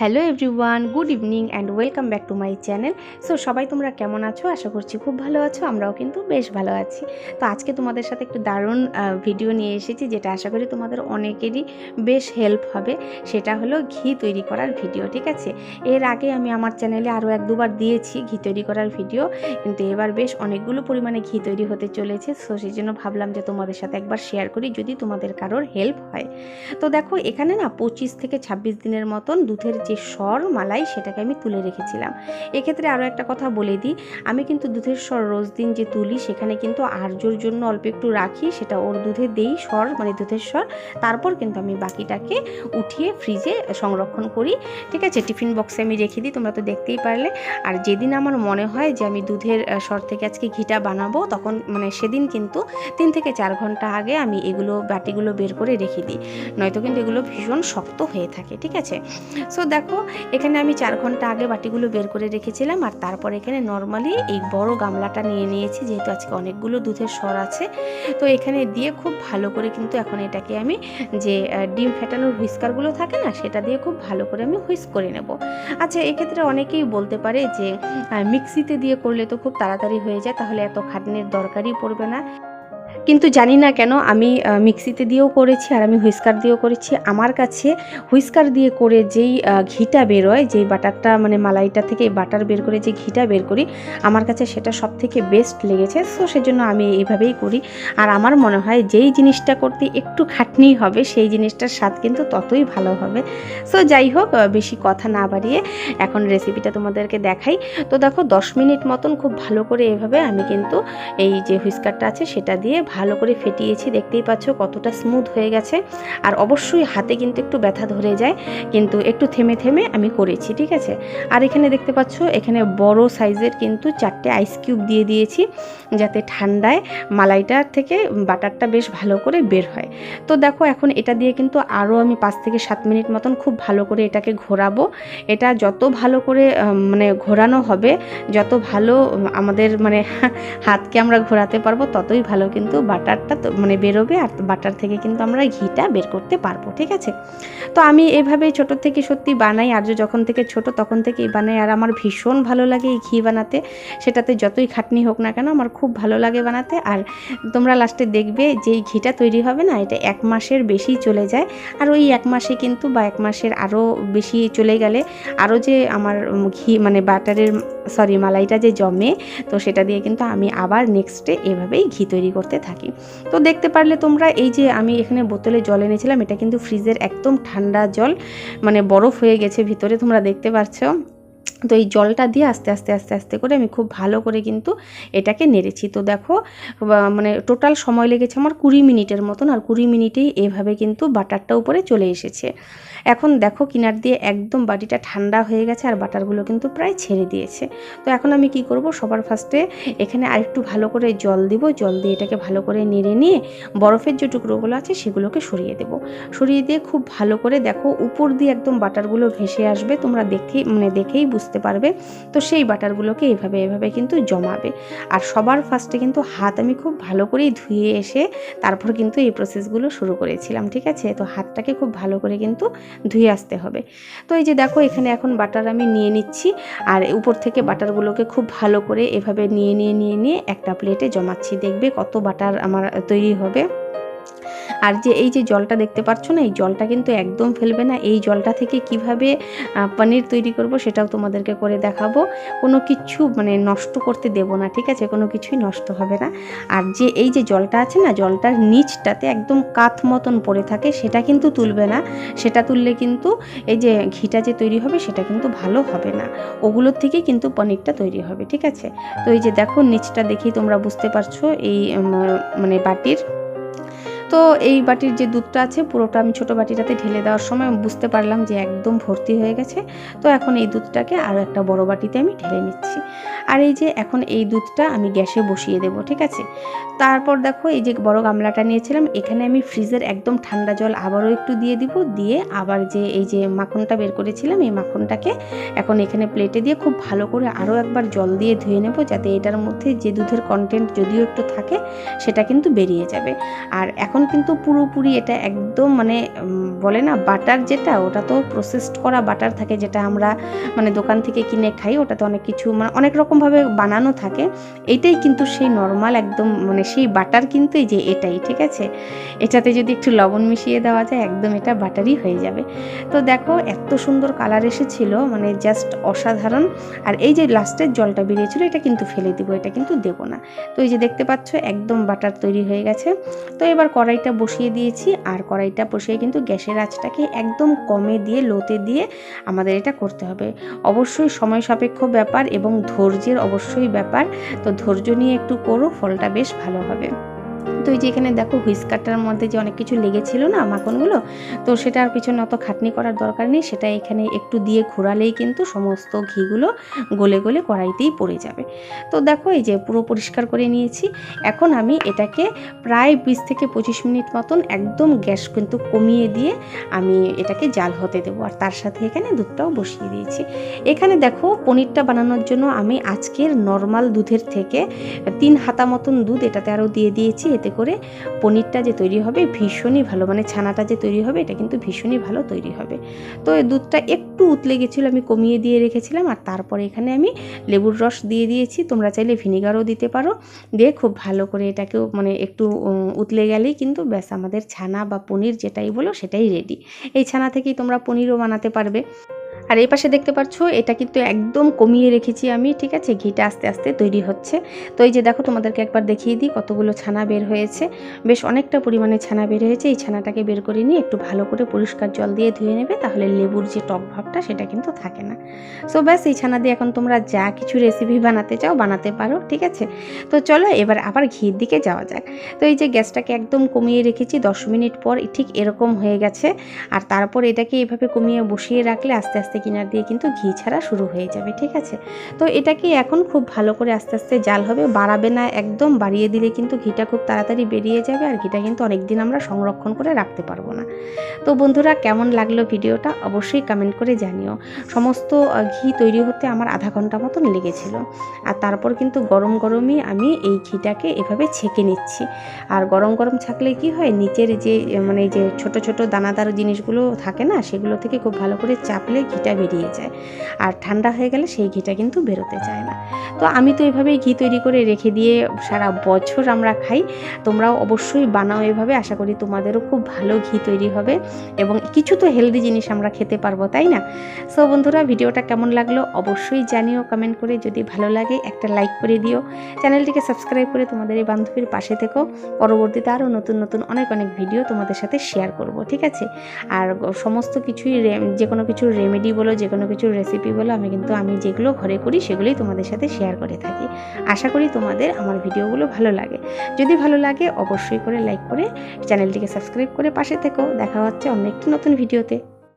Hello everyone good evening and welcome back to my channel so সবাই তোমরা কেমন আছো? আশা করছি খুব ভালো আছো, আমরাও কিন্তু বেশ ভালো আছি। তো আজকে তোমাদের সাথে একটু দারুণ ভিডিও নিয়ে এসেছি, যেটা আশা করি তোমাদের অনেকেরই বেশ হেল্প হবে। সেটা হলো ঘি তৈরি করার ভিডিও ঠিক আছে? এর আগে আমি আমার চ্যানেলে আরও এক দুবার দিয়েছি ঘি তৈরি করার ভিডিও কিন্তু এবার বেশ অনেকগুলো পরিমাণে ঘি তৈরি হতে চলেছে। সো সেই জন্য ভাবলাম যে তোমাদের সাথে একবার শেয়ার করি, যদি তোমাদের কারোর হেল্প হয়। তো দেখো, এখানে না পঁচিশ থেকে ছাব্বিশ দিনের মতন দুধের যে স্বর মালাই সেটাকে আমি তুলে রেখেছিলাম। এক্ষেত্রে আরও একটা কথা বলে দিই, আমি কিন্তু দুধের স্বর রোজ দিন যে তুলি সেখানে কিন্তু আর্যর জন্য অল্প একটু রাখি, সেটা ওর দুধে দেই স্বর মানে দুধের স্বর। তারপর কিন্তু আমি বাকিটাকে উঠিয়ে ফ্রিজে সংরক্ষণ করি। ঠিক আছে? টিফিন বক্সে আমি রেখে দিই, তোমরা তো দেখতেই পারলে। আর যেদিন আমার মনে হয় যে আমি দুধের স্বর থেকে আজকে ঘিটা বানাবো, তখন মানে সেদিন কিন্তু তিন থেকে চার ঘণ্টা আগে আমি এগুলো বাটিগুলো বের করে রেখে দিই। নয়তো কিন্তু এগুলো ভীষণ শক্ত হয়ে থাকে, ঠিক আছে? সো দেখো, এখানে আমি চার ঘণ্টা আগে বাটিগুলো বের করে রেখেছিলাম আর তারপর এখানে নর্মালি এই বড় গামলাটা নিয়ে নিয়েছি, যেহেতু আজকে অনেকগুলো দুধের স্বর আছে। তো এখানে দিয়ে খুব ভালো করে কিন্তু এখন এটাকে আমি যে ডিম ফেটানোর হুইস্কারগুলো থাকে না, সেটা দিয়ে খুব ভালো করে আমি হুইস্ক করে নেব। আচ্ছা এক্ষেত্রে অনেকেই বলতে পারে যে মিক্সিতে দিয়ে করলে তো খুব তাড়াতাড়ি হয়ে যায়, তাহলে এত খাটনির দরকারই পড়বে না। কিন্তু জানি না কেন আমি মিক্সিতে দিয়েও করেছি আর আমি হুইস্কার দিয়েও করেছি। আমার কাছে হুইস্কার দিয়ে করে যেই ঘিটা বেরোয়, যেই বাটারটা মানে মালাইটা থেকে বাটার বের করে যে ঘিটা বের করি, আমার কাছে সেটা সব থেকে বেস্ট লেগেছে। সো সেজন্য আমি এইভাবেই করি। আর আমার মনে হয় যেই জিনিসটা করতে একটু খাটনি হবে, সেই জিনিসটার স্বাদ কিন্তু ততই ভালো হবে। সো যাই হোক বেশি কথা না বাড়িয়ে এখন রেসিপিটা তোমাদেরকে দেখাই। তো দেখো, দশ মিনিট মতন খুব ভালো করে এভাবে আমি কিন্তু এই যে হুইস্কারটা আছে, সেটা দিয়ে ভালো করে ফেটিয়েছি, দেখতেই পাচ্ছ কতটা স্মুথ হয়ে গেছে। আর অবশ্যই হাতে কিন্তু একটু ব্যথা ধরে যায়, কিন্তু একটু থেমে থেমে আমি করেছি, ঠিক আছে? আর এখানে দেখতে পাচ্ছ, এখানে বড় সাইজের কিন্তু চারটে আইস কিউব দিয়ে দিয়েছি, যাতে ঠান্ডায় মালাইটার থেকে বাটারটা বেশ ভালো করে বের হয়। তো দেখো, এখন এটা দিয়ে কিন্তু আরও আমি পাঁচ থেকে সাত মিনিট মতন খুব ভালো করে এটাকে ঘোরাবো। এটা যত ভালো করে মানে ঘোরানো হবে, যত ভালো আমাদের মানে হাতকে আমরা ঘোরাতে পারব, ততই ভালো কিন্তু বাটারটা তো মানে বেরোবে আর বাটার থেকে কিন্তু আমরা ঘিটা বের করতে পারব, ঠিক আছে? তো আমি এভাবেই ছোট থেকে সত্যি বানাই আর যখন থেকে ছোট তখন থেকেই বানাই, আর আমার ভীষণ ভালো লাগে এই ঘি বানাতে। সেটাতে যতই খাটনি হোক না কেন আমার খুব ভালো লাগে বানাতে। আর তোমরা লাস্টে দেখবে যে ঘিটা তৈরি হবে না, এটা এক মাসের বেশি চলে যায়। আর ওই এক মাসে কিন্তু বা এক মাসের আরও বেশি চলে গেলে আরও যে আমার ঘি মানে বাটারের সরি মালাইটা যে জমে, তো সেটা দিয়ে কিন্তু আমি আবার নেক্সটে এভাবেই ঘি তৈরি করতে থাকি। তো দেখতে পারলে তোমরা এই যে আমি এখানে বোতলে জল এনেছিলাম, এটা কিন্তু ফ্রিজের একদম ঠান্ডা জল মানে বরফ হয়ে গেছে ভিতরে, তোমরা দেখতে পাচ্ছ তো এই জলটা দিয়ে আস্তে আস্তে আস্তে আস্তে করে আমি খুব ভালো করে কিন্তু এটাকে নেড়েছি। তো দেখো মানে টোটাল সময় লেগেছে আমার কুড়ি মিনিটের মতন, আর কুড়ি মিনিটেই এভাবে কিন্তু বাটারটা উপরে চলে এসেছে। এখন দেখো কিনার দিয়ে একদম বাটিটা ঠান্ডা হয়ে গেছে আর বাটারগুলো কিন্তু প্রায় ছেড়ে দিয়েছে। তো এখন আমি কি করব? সবার ফার্স্টে এখানে আরেকটু ভালো করে জল দিব। জল দিয়ে এটাকে ভালো করে নেড়ে নিয়ে বরফের যে টুকরোগুলো আছে সেগুলোকে সরিয়ে দেব। সরিয়ে দিয়ে খুব ভালো করে দেখো উপর দিয়ে একদম বাটারগুলো ভেসে আসবে। তোমরা দেখেই মানে দেখেই বুঝতে পারবে। তো সেই বাটারগুলোকে এভাবে এভাবে কিন্তু জমাবে। আর সবার ফার্স্টে কিন্তু হাত আমি খুব ভালো করেই ধুয়ে এসে তারপর কিন্তু এই প্রসেসগুলো শুরু করেছিলাম, ঠিক আছে? তো হাতটাকে খুব ভালো করে কিন্তু ধুয়ে আসতে হবে। তো এই যে দেখো, এখানে এখন বাটার আমি নিয়ে নিচ্ছি। আর উপর থেকে বাটারগুলোকে খুব ভালো করে এভাবে নিয়ে নিয়ে নিয়ে নিয়ে একটা প্লেটে জমাচ্ছি। দেখবে কত বাটার আমার তৈরি হবে। আর যে এই যে জলটা দেখতে পাচ্ছ না, এই জলটা কিন্তু একদম ফেলবে না। এই জলটা থেকে কীভাবে পনির তৈরি করব সেটাও তোমাদেরকে করে দেখাবো। কোনো কিছু মানে নষ্ট করতে দেব না, ঠিক আছে? কোনো কিছুই নষ্ট হবে না। আর যে এই যে জলটা আছে না, জলটার নিচটাতে একদম কাত মতন পড়ে থাকে, সেটা কিন্তু তুলবে না। সেটা তুললে কিন্তু এই যে ঘিটা যে তৈরি হবে, সেটা কিন্তু ভালো হবে না। ওগুলোর থেকেই কিন্তু পনিরটা তৈরি হবে, ঠিক আছে? তো এই যে দেখো, নিচটা দেখি তোমরা বুঝতে পারছ এই মানে বাটির তো এই বাটির যে দুধটা আছে, পুরোটা আমি ছোটো বাটিটাতে ঢেলে দেওয়ার সময় বুঝতে পারলাম যে একদম ভর্তি হয়ে গেছে। তো এখন এই দুধটাকে আরও একটা বড় বাটিতে আমি ঢেলে নিচ্ছি। আর এই যে এখন এই দুধটা আমি গ্যাসে বসিয়ে দেবো, ঠিক আছে? তারপর দেখো এই যে বড় গামলাটা নিয়েছিলাম, এখানে আমি ফ্রিজের একদম ঠান্ডা জল আবারও একটু দিয়ে দিব। দিয়ে আবার যে এই যে মাখনটা বের করেছিলাম, এই মাখনটাকে এখন এখানে প্লেটে দিয়ে খুব ভালো করে আরও একবার জল দিয়ে ধুয়ে নেব, যাতে এটার মধ্যে যে দুধের কন্টেন্ট যদিও একটু থাকে, সেটা কিন্তু বেরিয়ে যাবে। আর এখন এখন কিন্তু পুরোপুরি এটা একদম মানে বলে না বাটার যেটা, ওটা তো প্রসেসড করা বাটার থাকে যেটা আমরা মানে দোকান থেকে কিনে খাই, ওটাতে অনেক কিছু মানে অনেক রকমভাবে বানানো থাকে। এইটাই কিন্তু সেই নর্মাল একদম মানে সেই বাটার কিন্তু এই যে এটাই, ঠিক আছে? এটাতে যদি একটু লবণ মিশিয়ে দেওয়া যায়, একদম এটা বাটারই হয়ে যাবে। তো দেখো এত সুন্দর কালার এসেছিল মানে জাস্ট অসাধারণ। আর এই যে লাস্টের জলটা বেরিয়েছিল, এটা কিন্তু ফেলে দিব, এটা কিন্তু দেবো না। তো এই যে দেখতে পাচ্ছ, একদম বাটার তৈরি হয়ে গেছে। তো এবার কড়াইটা বসিয়ে দিয়েছি আর কড়াইটা বসিয়ে কিন্তু গ্যাসের আঁচটাকে একদম কমে দিয়ে, লোতে দিয়ে আমাদের এটা করতে হবে। অবশ্যই সময় সাপেক্ষ ব্যাপার এবং ধৈর্যের অবশ্যই ব্যাপার। তো ধৈর্য নিয়ে একটু করো, ফলটা বেশ ভালো হবে। তো এই যে এখানে দেখো হুইস্কারটার মধ্যে যে অনেক কিছু লেগেছিল না মাখনগুলো, তো সেটার পিছনে অত খাটনি করার দরকার নেই। সেটা এখানে একটু দিয়ে ঘোরালেই কিন্তু সমস্ত ঘিগুলো গলে গলে কড়াইতেই পড়ে যাবে। তো দেখো এই যে পুরো পরিষ্কার করে নিয়েছি। এখন আমি এটাকে প্রায় বিশ থেকে পঁচিশ মিনিট মতন একদম গ্যাস কিন্তু কমিয়ে দিয়ে আমি এটাকে জাল হতে দেবো। আর তার সাথে এখানে দুধটাও বসিয়ে দিয়েছি। এখানে দেখো পনিরটা বানানোর জন্য আমি আজকের নর্মাল দুধের থেকে তিন হাতা মতন দুধ এটাতে আরও দিয়ে দিয়েছি। এতে করে পনিরটা যে তৈরি হবে ভীষণই ভালো মানে ছানাটা যে তৈরি হবে এটা কিন্তু ভীষণই ভালো তৈরি হবে। তো দুধটা একটু উতলে গেছিল, আমি কমিয়ে দিয়ে রেখেছিলাম আর তারপরে এখানে আমি লেবুর রস দিয়ে দিয়েছি। তোমরা চাইলে ভিনিগারও দিতে পারো। দিয়ে খুব ভালো করে এটাকেও মানে একটু উতলে গেলেই কিন্তু ব্যাস আমাদের ছানা বা পনির যেটাই বলো সেটাই রেডি এই ছানা থেকেই তোমরা পনিরও বানাতে পারবে। আর এই পাশে দেখতে পাচ্ছ, এটা কিন্তু একদম কমিয়ে রেখেছি আমি, ঠিক আছে? ঘিটা আস্তে আস্তে তৈরি হচ্ছে। তো এই যে দেখো, তোমাদেরকে একবার দেখিয়ে দিই কতগুলো ছানা বের হয়েছে। বেশ অনেকটা পরিমাণে ছানা বের হয়েছে। এই ছানাটাকে বের করে নিয়ে একটু ভালো করে পরিষ্কার জল দিয়ে ধুয়ে নেবে, তাহলে লেবুর যে টক ভাবটা, সেটা কিন্তু থাকে না। সো ব্যাস, এই ছানা দিয়ে এখন তোমরা যা কিছু রেসিপি বানাতে চাও, বানাতে পারো, ঠিক আছে? তো চলো, এবার আবার ঘির দিকে যাওয়া যাক। তো এই যে গ্যাসটাকে একদম কমিয়ে রেখেছি, দশ মিনিট পর, ঠিক এরকম হয়ে গেছে। আর তারপর এটাকে এভাবে কমিয়ে বসিয়ে রাখলে আস্তে আস্তে কিনার দিয়ে কিন্তু ঘি ছাড়া শুরু হয়ে যাবে, ঠিক আছে? তো এটাকে এখন খুব ভালো করে আস্তে আস্তে জাল হবে, বাড়াবে না একদম, বাড়িয়ে দিলে কিন্তু ঘিটা খুব তাড়াতাড়ি বেরিয়ে যাবে আর ঘিটা কিন্তু অনেক দিন আমরা সংরক্ষণ করে রাখতে পারব না। তো বন্ধুরা, কেমন লাগল ভিডিওটা অবশ্যই কমেন্ট করে জানিও। সমস্ত ঘি তৈরি হতে আমার আধা ঘণ্টা মতন লেগেছিল। আর তারপর কিন্তু গরম গরমই আমি এই ঘিটাকে এভাবে ছেঁকে নিচ্ছি। আর গরম গরম ছাকলে কি হয়, নিচের যে মানে যে ছোট ছোট দানাদার জিনিসগুলো থাকে না, সেগুলো থেকে খুব ভালো করে চাপলে ঘিটা বেরিয়ে যায়। আর ঠান্ডা হয়ে গেলে সেই ঘিটা কিন্তু বেরোতে চায় না। তো আমি তো এভাবেই ঘি তৈরি করে রেখে দিয়ে সারা বছর আমরা খাই। তোমরাও অবশ্যই বানাও এভাবে। আশা করি তোমাদেরও খুব ভালো ঘি তৈরি হবে। এবং কিছু তো হেলদি জিনিস আমরা খেতে পারব, তাই না? সো বন্ধুরা, ভিডিওটা কেমন লাগল অবশ্যই জানিও কমেন্ট করে। যদি ভালো লাগে, একটা লাইক করে দিও। চ্যানেলটিকে সাবস্ক্রাইব করে তোমাদের এই বান্ধবীর পাশে থেকো। পরবর্তীতে আরও নতুন নতুন অনেক অনেক ভিডিও তোমাদের সাথে শেয়ার করব, ঠিক আছে? আর সমস্ত কিছুই যে কোনো কিছু রেমেডি বলো, যে কোনো কিছুর রেসিপি বলো, আমি কিন্তু, আমি যেগুলো ঘরে করি, সেগুলোই তোমাদের সাথে শেয়ার করে থাকি। আশা করি তোমাদের আমার ভিডিওগুলো ভালো লাগে। যদি ভালো লাগে, অবশ্যই করে লাইক করে চ্যানেলটিকে সাবস্ক্রাইব করে পাশে থেকো। দেখা হচ্ছে অন্য একটি নতুন ভিডিওতে।